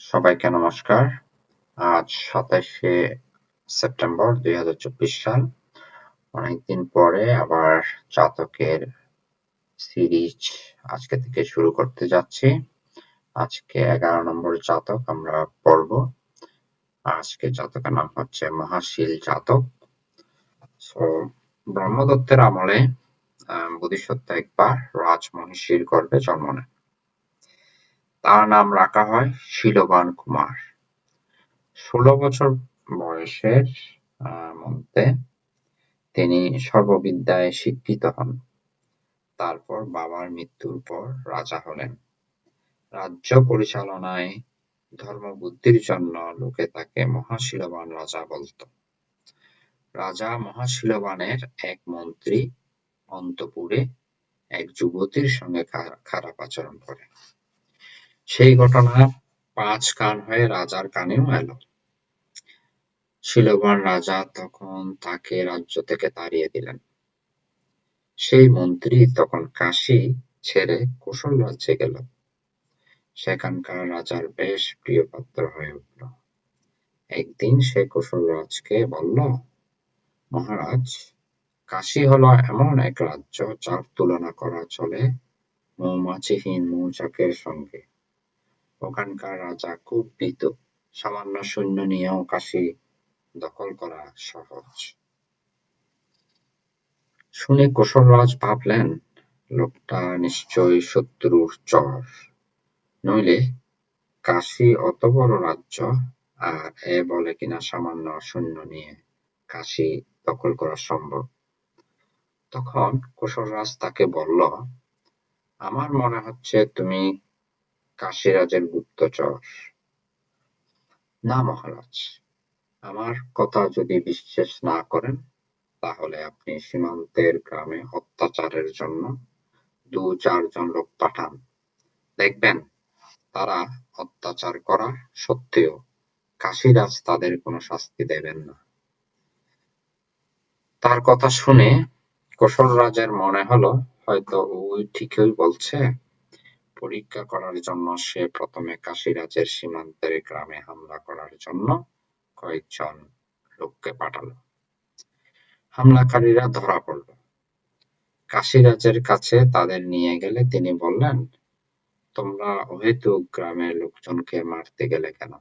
সবাইকে নমস্কার। আজ সাতাশে সেপ্টেম্বর দুই হাজার চব্বিশ সাল। অনেকদিন পরে আবার জাতকের সিরিজ আজকে থেকে শুরু করতে যাচ্ছি। আজকে এগারো নম্বর জাতক আমরা পড়ব। আজকে জাতকের নাম হচ্ছে মহাশীল জাতক তো ব্রহ্মদত্তের আমলে বোধিসত্ত্ব একবার রাজমহিষীর গর্ভে জন্ম নেন। তার নাম রাখা হয় শিলবান কুমার। ষোলো বছর বয়সের মধ্যে তিনি সর্ববিদ্যায় শিক্ষিত হন। তারপর বাবার মৃত্যুর পর রাজা হলেন। রাজ্য পরিচালনায় ধর্মবুদ্ধির জন্য লোকে তাকে মহাশিলবান রাজা বলত। রাজা মহাশিলবানের এক মন্ত্রী অন্তপুরে এক যুবতীর সঙ্গে খারাপ আচরণ করে সেই ঘটনা পাঁচ কান হয়ে রাজার কানেও এল। শিলবান রাজা তখন তাকে রাজ্য থেকে তাড়িয়ে দিলেন। সেই মন্ত্রী তখন কাশী ছেড়ে কুশল রাজ্যে গেল। সেখানকার রাজার বেশ প্রিয় পাত্র হয়ে উঠল। একদিন সে কুশল রাজকে বলল, মহারাজ, কাশী হলো এমন এক রাজ্য যার তুলনা করা চলে মৌমাছিহীন মৌচাকের সঙ্গে। ওখানকার রাজা খুব ভীত। সামান্য সৈন্য নিয়েও কাশী দখল করা সহজ। শুনে কোশলরাজ ভাবলেন, লোকটা নিশ্চয়ই শত্রুর চর। নইলে কাশী অত বড় রাজ্য, আর এ বলে কিনা সামান্য সৈন্য নিয়ে কাশী দখল করা সম্ভব। তখন কুশলরাজ তাকে বলল, আমার মনে হচ্ছে তুমি কাশীরাজের গুপ্তচর না মহারাজ, আমার কথা যদি বিশ্বাস না করেন, তাহলে আপনি সীমান্তের গ্রামে অত্যাচারের জন্য দু চারজন লোক পাঠান। দেখবেন, তারা অত্যাচার করা সত্ত্বেও কাশিরাজ তাদের কোনো শাস্তি দেবেন না। তার কথা শুনে কোশল রাজের মনে হলো, হয়তো ওই ঠিকই বলছে পরীক্ষা করার জন্য সে প্রথমে কাশীরাজের সীমান্তের গ্রামে হামলা করার জন্য কয়েকজন লোককে পাঠালো। হামলাকারীরা ধরা পড়ল। কাশীরাজের কাছে তাদের নিয়ে গেলে তিনি বললেন, তোমরা অহেতুক গ্রামের লোকজনকে মারতে গেলে কেন?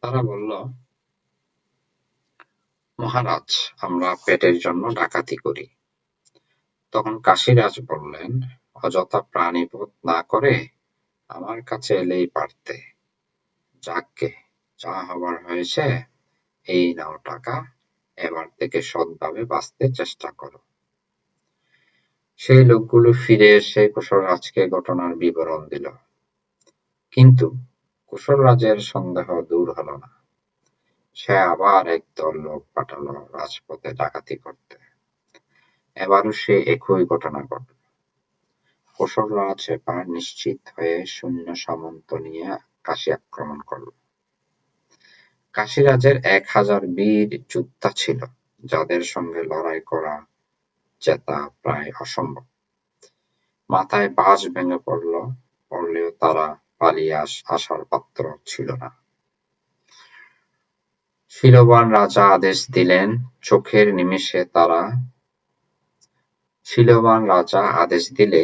তারা বলল, মহারাজ, আমরা পেটের জন্য ডাকাতি করি। তখন কাশীরাজ বললেন, অযথা প্রাণীবোধ না করে আমার কাছে এলেই পারতে। যাকগে, যা হবার হয়েছে, এই নাও টাকা, এবার থেকে সৎভাবে বাঁচতে চেষ্টা করো। সেই লোকগুলো ফিরে এসে কুশলরাজকে ঘটনার বিবরণ দিল। কিন্তু কুশলরাজের সন্দেহ দূর হল না। সে আবার একদল লোক পাঠালো রাজপথে ডাকাতি করতে। এবারও সে একই ঘটনা ঘটল কোশলরাজ এবার নিশ্চিত হয়ে শূন্য সামন্ত নিয়ে কাশী আক্রমণ করল। কাশীরাজের এক হাজার বীর যোদ্ধা ছিল, যাদের সঙ্গে লড়াই করা জেতা প্রায় অসম্ভব। মাথায় বাজ ভেঙে পড়ল, পড়লেও তারা পালিয়ে আসার পাত্র ছিল না। শিলবান রাজা আদেশ দিলেন, চোখের নিমেষে তারা শিলবান রাজা আদেশ দিলে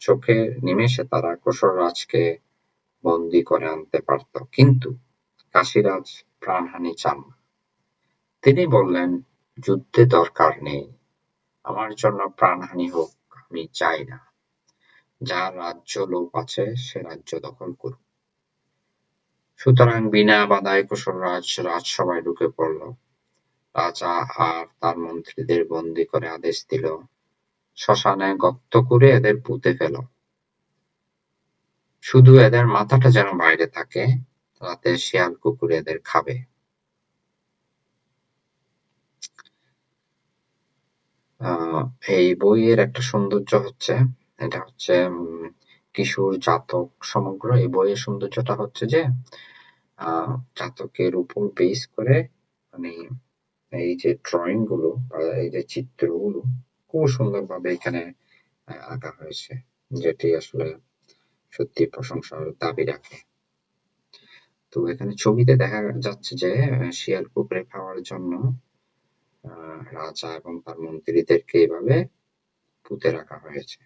চোখের নিমেষে তারা কোশলরাজকে বন্দী করে আনতে পারত, কিন্তু কাশীরাজ প্রাণহানি চান না। তিনি বললেন, যুদ্ধে দরকার নেই, আমার জন্য প্রাণহানি হোক, আমি চাই না। যার রাজ্য লোক আছে, সে রাজ্য দখল করুক সুতরাং বিনা বাধায় কুশলরাজ রাজসভায় ঢুকে পড়ল। রাজা আর তার মন্ত্রীদের বন্দী করে আদেশ দিল শ্মশানে গর্ত করে এদের পুঁতে ফেল। শুধু এদের মাথাটা যেন বাইরে থাকে রাতে শিয়াল কুকুর এদের খাবে। এই বইয়ের একটা সৌন্দর্য হচ্ছে, এটা হচ্ছে কিশোর জাতক সমগ্র। এই বইয়ের সৌন্দর্যটা হচ্ছে যে জাতকের উপর বেস করে মানে এই যে ড্রয়িংগুলো বা এই যে চিত্রগুলো খুব সুন্দরভাবে এখানে আঁকা হয়েছে, যেটি আসলে সত্যি প্রশংসার দাবি রাখে। তো এখানে ছবিতে দেখা যাচ্ছে যে শিয়াল কুকুরে খাওয়ার জন্য রাজা এবং তার মন্ত্রীদেরকে এইভাবে পুঁতে রাখা হয়েছে।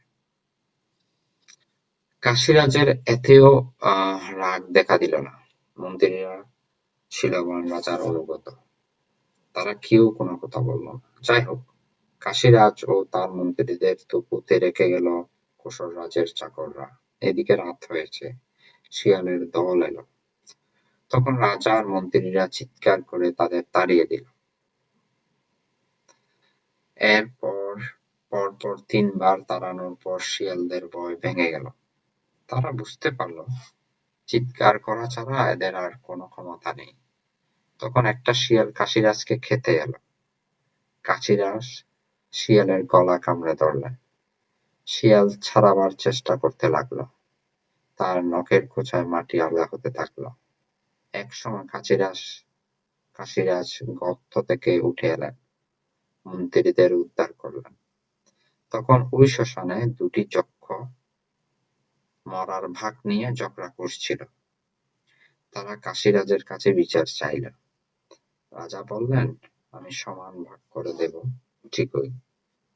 কাশীরাজের এতেও রাগ দেখা দিল না। মন্ত্রীরা শিলবান রাজার অনুগত। তারা কেউ কোনো কথা বলল না। যাই হোক কাশীরাজ ও তার মন্ত্রীদের তো পুঁতে রেখে গেল কোশল রাজের চাকররা। এদিকে রাত হয়েছে, শিয়ালের দল এলো। তখন রাজা আর মন্ত্রীরা চিৎকার করে তাদের তাড়িয়ে দিল। এরপর, পরপর তিনবার তাড়ানোর পর শিয়ালদের ভয় ভেঙে গেল। তারা বুঝতে পারল, চিৎকার করা ছাড়া এদের আর কোনো ক্ষমতা নেই। তখন একটা শিয়াল কাশিরাজকে খেতে এলো। কাশিরাজ শিয়ালের গলা কামড়ে ধরলেন শিয়াল ছাড়াবার চেষ্টা করতে লাগল। তার নখের খোঁচায় মাটি আলাদা হতে থাকল। একসময় কাশিরাজ কাশিরাজ গর্ত থেকে উঠে এলেন। মন্ত্রীদের উদ্ধার করলেন। তখন ওই শ্মশানে দুটি যক্ষ মরার ভাগ নিয়ে ঝগড়া করছিল। তারা কাশিরাজের কাছে বিচার চাইল। রাজা বললেন, আমি সমান ভাগ করে দেব। ঠিকই।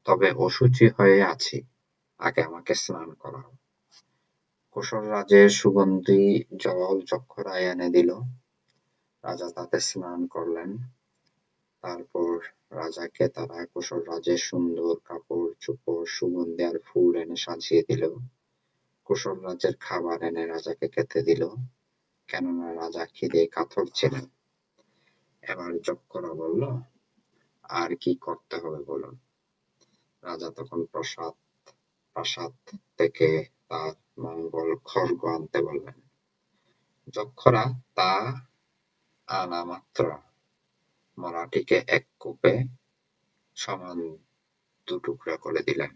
তবে অশুচি হয়ে আছি। আগে আমাকে স্নান করাও। কোশল রাজের সুগন্ধি জল যক্ষরা এনে দিল। রাজা তাতে স্নান করলেন। তারপর রাজাকে তারা কোশল রাজের সুন্দর কাপড়, চোপড়, সুগন্ধি আর ফুল এনে সাজিয়ে দিল। কুশল রাজের খাবার এনে রাজাকে খেতে দিল। কেননা রাজা খিদে কাতর ছিলেন। এবার যক্ষরা বলল আর কি করতে হবে বলুন? রাজা তখন প্রসাদ, প্রাসাদ থেকে তার মঙ্গল খর্গ আনতে বললেন। যক্ষরা তা আনা মাত্র মরাটিকে এক কূপে সমান দু টুকরা করে দিলেন।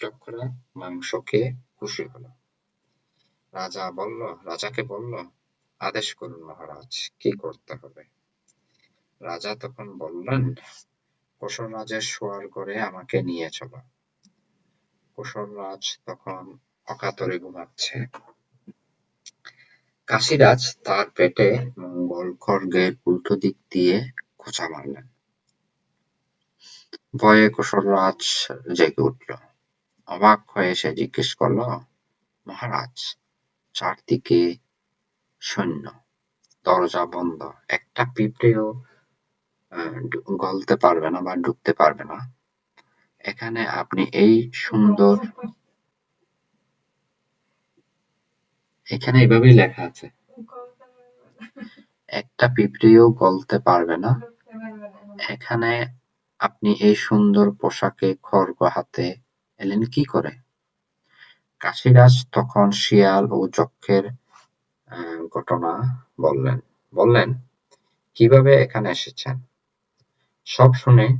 যক্ষরা মাংস খেয়ে খুশি হলো। রাজা বলল, রাজাকে বলল, আদেশ করুন মহারাজ, কি করতে হবে? রাজা তখন বললেন কোশল রাজের শোয়ার ঘরে আমাকে নিয়ে চলো। কোশল রাজ তখন অকাতরে ঘুমাচ্ছে। কাশিরাজ তার পেটে মঙ্গল খড়গের উল্টো দিক দিয়ে খোঁচা মারলেন। ভয়ে কোশল রাজ জেগে উঠল। অবাক হয়ে সে জিজ্ঞেস করল, মহারাজ, চারদিকে শূন্য দরজা বন্ধ, একটা পিঁপড়েও গলতে পারবে না বা ঢুকতে পারবে না। এখানে আপনি এই সুন্দর এখানে এভাবেই লেখা আছে। একটা পিঁপড়েও গলতে পারবে না। এখানে আপনি এই সুন্দর পোশাকে খড়গ হাতে এলেন কি করে? কাশিরাজ তখন শিয়াল ও যক্ষের ঘটনা বললেন। বললেন, কীভাবে এখানে এসেছেন? সব শুনে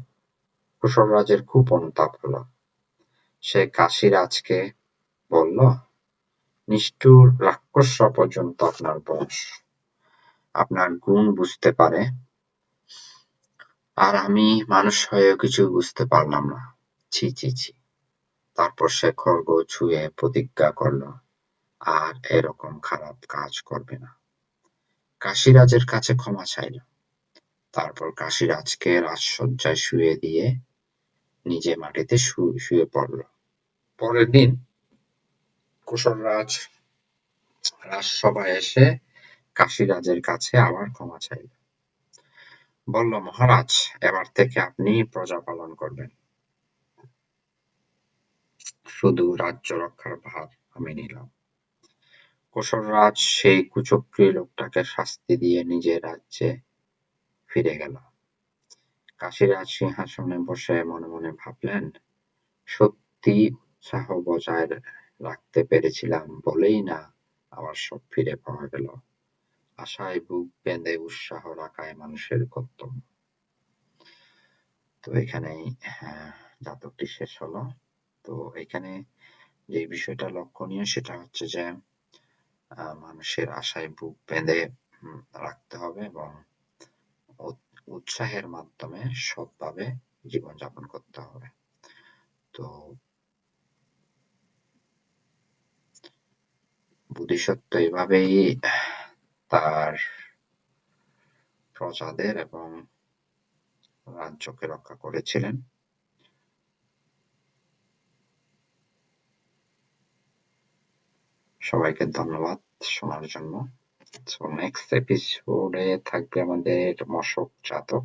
কুশলরাজের খুব অনুতাপ হল। সে কাশিরাজকে বলল, নিষ্ঠুর রাক্ষসরা পর্যন্ত আপনার বশ। আপনার গুণ বুঝতে পারে। আর আমি মানুষ হয়েও কিছু বুঝতে পারলাম না। ছি ছি ছি। তারপর সে খড়গ ছুঁয়ে প্রতিজ্ঞা করল, আর এরকম খারাপ কাজ করবে না। কাশিরাজের কাছে ক্ষমা চাইল। তারপর কাশিরাজকে রাজসজ্জায় শুয়ে দিয়ে নিজে মাটিতে শুয়ে পড়ল। পরের দিন কুশলরাজ রাজসভায় এসে কাশিরাজের কাছে আবার ক্ষমা চাইল। বলল, মহারাজ, এবার থেকে আপনি প্রজা পালন করবেন। শুধু রাজ্য রক্ষার ভার আমি নিলাম। কোশলরাজ সেই কুচক্রী লোকটাকে শাস্তি দিয়ে নিজের রাজ্যে ফিরে গেল। কাশীরাজ সিংহাসনে বসে মনে মনে ভাবলেন সত্যি উৎসাহ বজায় রাখতে পেরেছিলাম বলেই না আবার সব ফিরে পাওয়া গেল। আশায় বুক বেঁধে উৎসাহ রাখায় মানুষের কর্তব্য। তো এখানেই হ্যাঁ, জাতকটি শেষ হলো। তো এখানে যে বিষয়টা লক্ষণীয় সেটা হচ্ছে যে মানুষের আশায় বুক বেঁধে রাখতে হবে এবং উৎসাহের মাধ্যমে সৎভাবে জীবনযাপন করতে হবে তো বোধিসত্ত্ব এভাবেই তার প্রজাদের এবং রাজ্যকে রক্ষা করেছিলেন। সবাইকে ধন্যবাদ শোনার জন্য। সো নেক্সট এপিসোডে থাকবে আমাদের মশক জাতক।